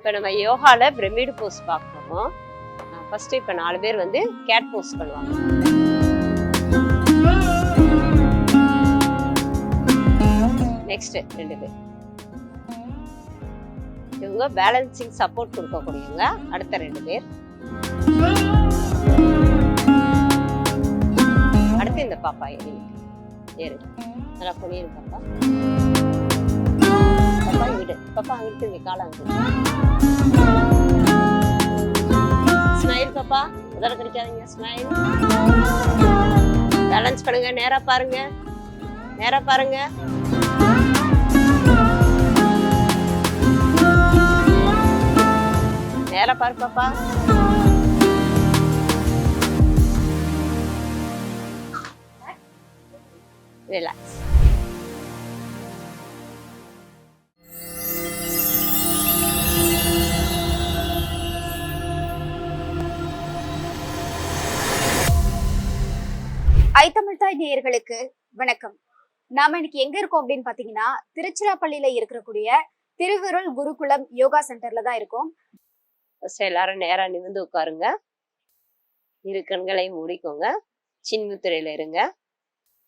இப்போ நம்ம யோகாவில் பிரமிடு போஸ் பார்க்குறோம் ஃபஸ்ட்டு இப்போ நாலு பேர் வந்து கேட் போஸ் பண்ணுவாங்க. நெக்ஸ்ட்டு ரெண்டு பேர். இவங்க பேலன்சிங் சப்போர்ட் கொடுக்கக்கூடியவங்க அடுத்த ரெண்டு பேர். அடுத்து இந்த பாப்பா ஏறி ஏறு. நல்லா புனியும் பாப்பா? பப்பா வீடு. பாப்பா அங்கிட்டு இங்க காலம் ஸ்மைல் பாப்பா. உதர கடிக்காதீங்க ஸ்மைல் பேலன்ஸ் பண்ணுங்க நேரா பாருங்க. நேரா பாருங்க. நேரா பாரு பாப்பா. ரிலாக்ஸ் ஐ தாய் நேயர்களுக்கு வணக்கம். நாம இன்னைக்கு எங்க இருக்கோம் அப்படின்னு பாத்தீங்கன்னா திருச்சிராப்பள்ளியில இருக்கக்கூடிய திருவிருள் குருகுலம் யோகா சென்டர்ல தான் இருக்கோம். ஃபர்ஸ்ட் எல்லாரும் நேரா நிமிர்ந்து உட்காருங்க. இரு கண்களை மூடிக்கோங்க. சின்முத்திரையில இருங்க.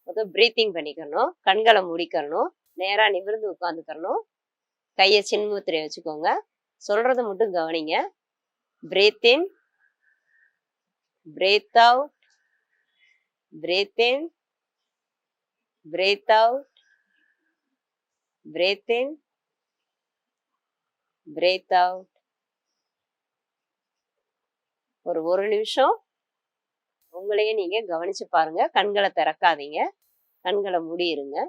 முதல் ப்ரீத்திங் பண்ணிக்கணும். கண்களை மூடிக்கணும். நேரா நிமிர்ந்து உட்காந்துக்கணும் கையை சின்முத்திரை வச்சுக்கோங்க. சொல்றத மட்டும் கவனிங்க. Breathe in breathe out breathe in breathe out breathe in breathe out ஒரு ஒரு நிமிஷம். உங்களையே நீங்க கவனிச்சு பாருங்க. கண்களை திறக்காதீங்க. கண்களை மூடிருங்க.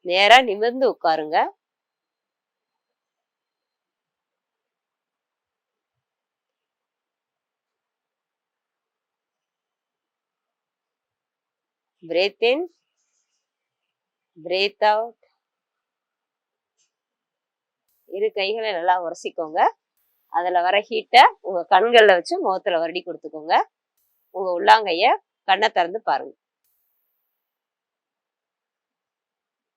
நேரா நிமிர்ந்து உட்காருங்க. பிரேத் இன் பிரேத் அவுட் இரு கைகளை நல்லா உரசிக்கோங்க. அதுல வர ஹீட்டை உங்க கண்களில் வச்சு முகத்துல வருடி கொடுத்துக்கோங்க. உங்க உள்ளாங்கைய கண்ணை திறந்து பாருங்க.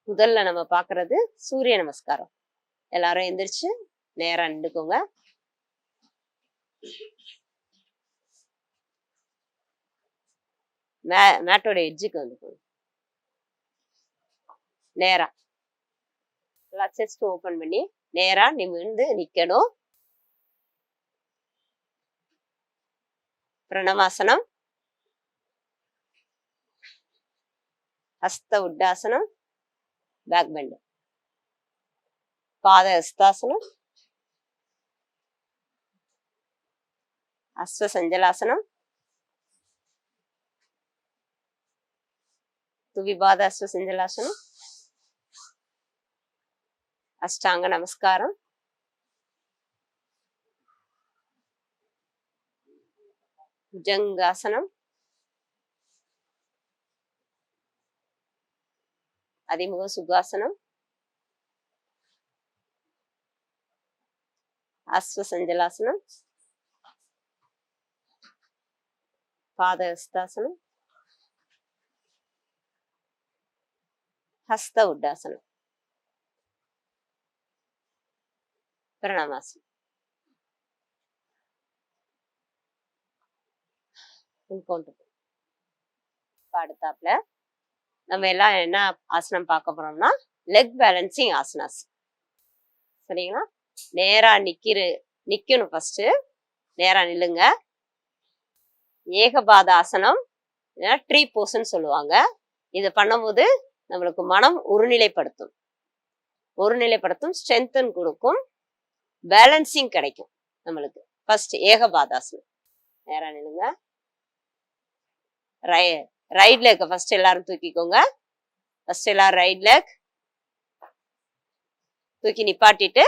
முதல்ல நம்ம பாக்குறது சூரிய நமஸ்காரம். எல்லாரும் எந்திரிச்சு நேரம் நின்றுக்கோங்க மே மேட்டோட எட்ஜுக்கு வந்துக்கோங்க நேரா. நல்லா செஸ்ட் ஓப்பன் பண்ணி நேரா நிமிர்ந்து நிக்கணும். பிரணவாசனம். ஹஸ்த உட்டாசனம். பேக் பெண்டு பாத ஹஸ்தாசனம் அஸ்வ சஞ்சலாசனம். ತು ವಿವಾದಾಸ್ತು ಸಿಂಜಲಾಸನು అష్టాంగ నమస్కారం. భుజంగాసనం. అధిముఖ సుగాసనం. అశ్వసంజలాసనం పాదహస్తాసనం. ஹஸ்த உட்டாசனம் பிரணாமாசனம் அடுத்தாப்புல நம்ம எல்லாம் என்ன ஆசனம் பார்க்க போறோம்னா லெக் பேலன்சிங் ஆசனாஸ் சரிங்களா நேரா நிக்கிற நிக்கணும் ஃபர்ஸ்ட் நேரா நில்லுங்க ஏகபாத ஆசனம் ட்ரீ போஸ்ன்னு சொல்லுவாங்க இது பண்ணும்போது நம்மளுக்கு மனம் ஒருநிலைப்படுத்தும். ஒருநிலைப்படுத்தும் ஸ்ட்ரென்தன் கொடுக்கும். பேலன்சிங் கிடைக்கும் நம்மளுக்கு. ஃபர்ஸ்ட் ஏகபாதாசனம். நேரா நில்லுங்க. ரை ரைட் லெக் ஃபர்ஸ்ட் எல்லாரும் தூக்கிக்கோங்க. ஃபர்ஸ்ட் எல்லாரும் ரைட் லெக் தூக்கி நிப்பாட்டிட்டு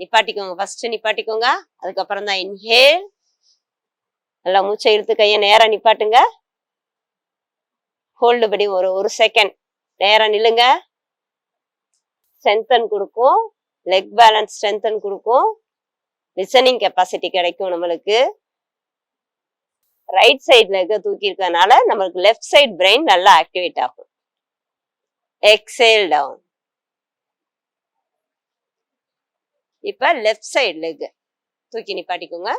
நிப்பாட்டிக்கோங்க. ஃபர்ஸ்ட் நிப்பாட்டிக்கோங்க. அதுக்கப்புறம் தான் இன்ஹேல் நல்லா மூச்சை இழுத்து கையை நேரா நிப்பாட்டுங்க. ஹோல்டு படி ஒரு ஒரு செகண்ட் நேரம் நில்லுங்க. ஸ்ட்ரென்தன் கொடுக்கும். லெக் பேலன்ஸ் ஸ்ட்ரென்தன் கொடுக்கும். லிசனிங் கெப்பாசிட்டி கிடைக்கும் நம்மளுக்கு. ரைட் சைடு லெக்க தூக்கி இருக்கறனால நம்மளுக்கு லெஃப்ட் சைட் பிரெயின் நல்லா ஆக்டிவேட் ஆகும். எக்ஸேல் டவுன் இப்ப லெஃப்ட் சைடு லெக் தூக்கி நிப்பாட்டிக்கோங்க.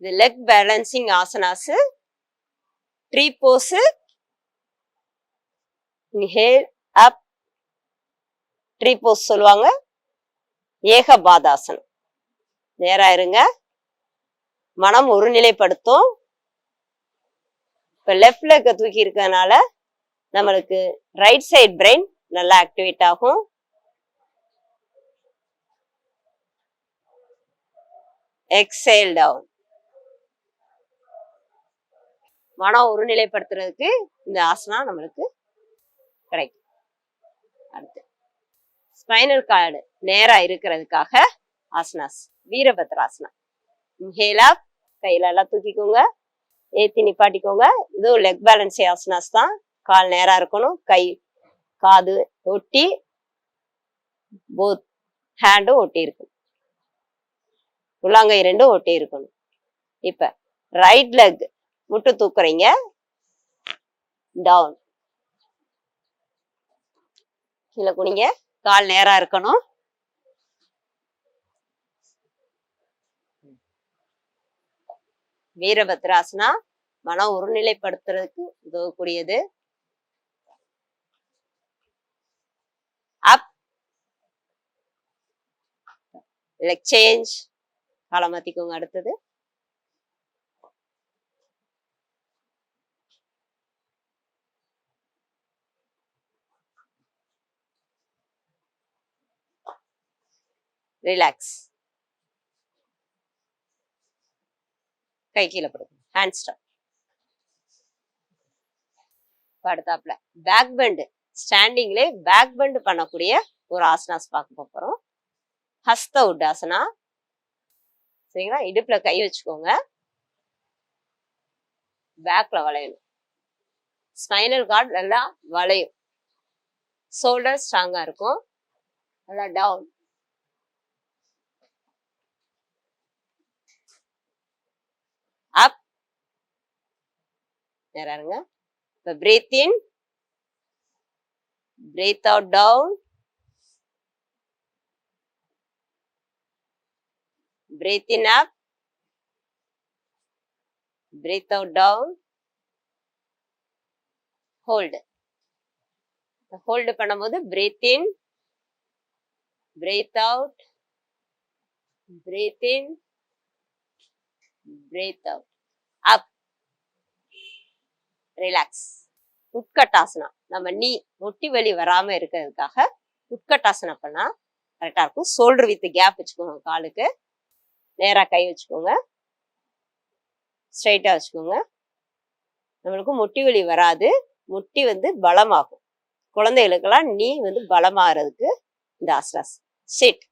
இது leg balancing asanas tree pose inhale up tree pose சொல்லுவாங்க. ஏகபாதாசனம் நேரா இருங்க. மனம் ஒருநிலைப்படுத்தும். இப்ப லெஃப்ட் லெக்க தூக்கி இருக்கறனால நம்மளுக்கு ரைட் சைட் பிரெயின் நல்லா ஆக்டிவேட் ஆகும். எக்ஸைல் டவுன் மனம் ஒருநிலைப்படுத்துறதுக்கு இந்த ஆசனா நம்மளுக்கு கிடைக்கும் அடுத்து. ஸ்பைனல் கார்டு நேரா இருக்கிறதுக்காக ஆசனாஸ் வீரபத்ராசனா. இன்ஹேலா கையில எல்லாம் தூக்கிக்கோங்க. ஏத்தி நிப்பாட்டிக்கோங்க. இதுவும் லெக் பேலன்ஸ் ஆசனாஸ் தான். கால் நேரா இருக்கணும். கை காது ஒட்டி போத் ஹேண்டும் ஒட்டி இருக்கணும். உள்ளாங்கை ரெண்டும் ஒட்டி இருக்கணும். இப்ப ரைட் லெக் முட்டு தூக்குறீங்க. டவுன் கீழே குனிங்க. கால் நேரா இருக்கணும். வீரபத்ராசனா மனம் ஒருநிலைப்படுத்துறதுக்கு உதவக்கூடியது. அப். லெக் சேஞ்ச் காலை மாத்திக்கோங்க அடுத்தது. ரிலாக்ஸ் கை கீழே போடுங்க. ஹேண்ட் ஸ்டாப் அடுத்தாப்புல பேக் பெண்டு ஸ்டாண்டிங்லே பேக் பெண்டு பண்ணக்கூடிய ஒரு ஆசனாஸ் பார்க்க போகிறோம் ஹஸ்த உட்டாசனா சரிங்களா? இடுப்புல கை வச்சுக்கோங்க. பேக்ல வளையணும். ஸ்பைனல் கார்டு நல்லா வளையும். ஷோல்டர் ஸ்ட்ராங்காக இருக்கும். நல்லா டவுன் அப் நேரா இப்போ breathe in breathe out down breathe in up breathe out down hold hold பண்ணும்போது breathe in breathe out breathe in breathe out up relax உட்கட்டாசனம். நம்ம நீ முட்டி வலி வராம இருக்கிறதுக்காக உட்கட்டாசனம் பண்ணா கரெக்டா இருக்கும். ஷோல்டர் வித் கேப் வச்சுக்கோங்க காலுக்கு. நேரா கை வச்சுக்கோங்க. ஸ்ட்ரைட்டா வச்சுக்கோங்க. நம்மளுக்கு முட்டி வலி வராது. முட்டி வந்து பலமாகும். குழந்தைகளுக்கெல்லாம் நீ வந்து பலமாகிறதுக்கு இந்த asanas sit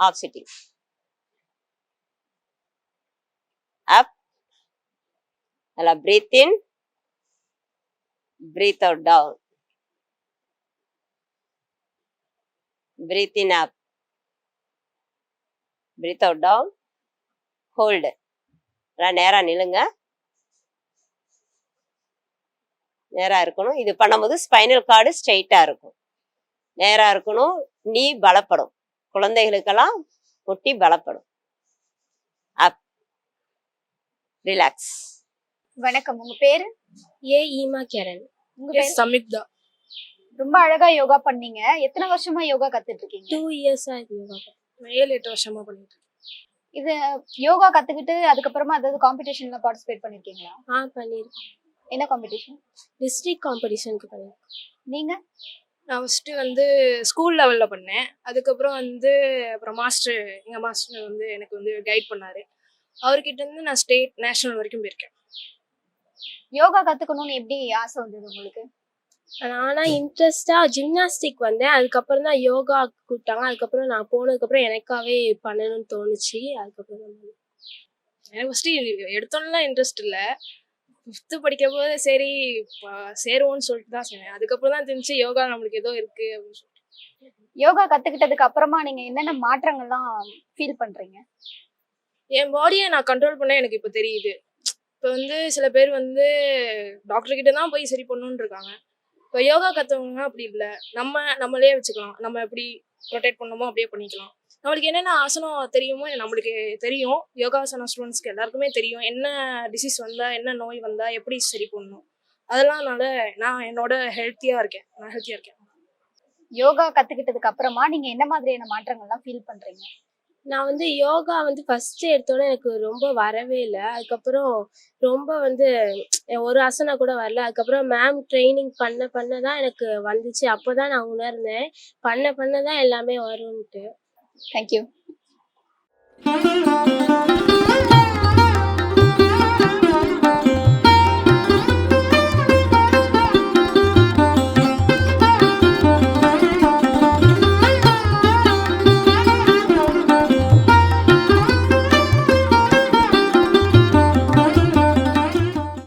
off sitting up நல்லா breathe in breathe out down. Breathe in up. Breathe out down. Hold. நேராக நேரா நில்லுங்க. நேரா இருக்கணும். இது பண்ணும்போது ஸ்பைனல் கார்டு ஸ்ட்ரெயிட்டாக இருக்கும். நேரா இருக்கணும். நீ பலப்படும். குழந்தைகளுக்கெல்லாம் முட்டி பலப்படும். அப் ரிலாக்ஸ் வணக்கம். உங்க பேரு? ஏ ஈமா கேரன். உங்க பேரு? சமிக்தா. ரொம்ப அழகா யோகா பண்ணீங்க. எத்தனை வருஷமா யோகா கத்துட்டு இருக்கீங்க டூ இயர்ஸா இது யோகா ஏழு எட்டு வருஷமா பண்ணிட்டு இருக்கேன். இது யோகா கத்துக்கிட்டு அதுக்கப்புறமா அதாவது காம்படிஷன்ல பார்ட்டிசிபேட் பண்ணிருக்கீங்களா? ஆ பண்ணியிருக்கேன் என்ன காம்படிஷன் டிஸ்ட்ரிக்ட் காம்படிஷனுக்கு பண்ணியிருக்கேன் நீங்க? நான் ஃபஸ்ட்டு வந்து ஸ்கூல் லெவலில் பண்ணேன். அதுக்கப்புறம் வந்து அப்புறம் மாஸ்டர் எங்கள் மாஸ்டர் வந்து எனக்கு வந்து கைட் பண்ணார். அவர்கிட்ட இருந்து நான் ஸ்டேட் நேஷனல் வரைக்கும் போயிருக்கேன். யோகா கத்துக்கணும்னு எப்படி ஆசை வந்தது உங்களுக்கு? ஆனால் இன்ட்ரெஸ்டாக ஜிம்னாஸ்டிக் வந்தேன். அதுக்கப்புறம் தான் யோகா கூப்பிட்டாங்க. அதுக்கப்புறம் நான் போனதுக்கப்புறம் எனக்காகவே பண்ணணும்னு தோணுச்சு. அதுக்கப்புறம் தான். எனக்கு ஃபஸ்ட்டு எடுத்தோன்னெலாம் இன்ட்ரெஸ்ட் இல்லை. ஃபிஃப்த்து படிக்கும் போது சரி சேருவோன்னு சொல்லிட்டு தான் சொன்னேன். அதுக்கப்புறம் தான் தெரிஞ்சு யோகா நம்மளுக்கு ஏதோ இருக்கு அப்படின்னு சொல்லிட்டு. யோகா கத்துக்கிட்டதுக்கு அப்புறமா நீங்க என்னென்ன மாற்றங்கள்லாம் ஃபீல் பண்றீங்க? என் பாடியை நான் கண்ட்ரோல் பண்ண எனக்கு இப்போ தெரியுது. இப்போ வந்து சில பேர் வந்து டாக்டர்கிட்ட தான் போய் சரி பண்ணணும்னு இருக்காங்க இப்போ யோகா கற்றவங்க அப்படி இல்லை. நம்ம நம்மளே வச்சுக்கலாம். நம்ம எப்படி ரொட்டேட் பண்ணணுமோ அப்படியே பண்ணிக்கலாம். நம்மளுக்கு என்னென்ன ஆசனம் தெரியுமோ நம்மளுக்கு தெரியும். யோகாசனம் ஸ்டூடெண்ட்ஸ்க்கு எல்லாருக்குமே தெரியும். என்ன டிசீஸ் வந்தால் என்ன நோய் வந்தால் எப்படி சரி பண்ணணும். அதெல்லாம்னால நான் என்னோட ஹெல்த்தியாக இருக்கேன். நான் ஹெல்த்தியாக இருக்கேன். யோகா கற்றுக்கிட்டதுக்கு அப்புறமா நீங்கள் என்ன மாதிரியான மாற்றங்கள்லாம் ஃபீல் பண்ணுறீங்க நான் வந்து யோகா வந்து ஃபர்ஸ்ட் எடுத்தோன்னே எனக்கு ரொம்ப வரவே இல்லை. அதுக்கப்புறம் ரொம்ப வந்து ஒரு ஆசனா கூட வரல. அதுக்கப்புறம் மேம் ட்ரைனிங் பண்ண பண்ண தான் எனக்கு வந்துச்சு. அப்போ தான் நான் உணர்ந்தேன். பண்ண பண்ண தான் எல்லாமே வரும்ன்ட்டு. தேங்க்யூ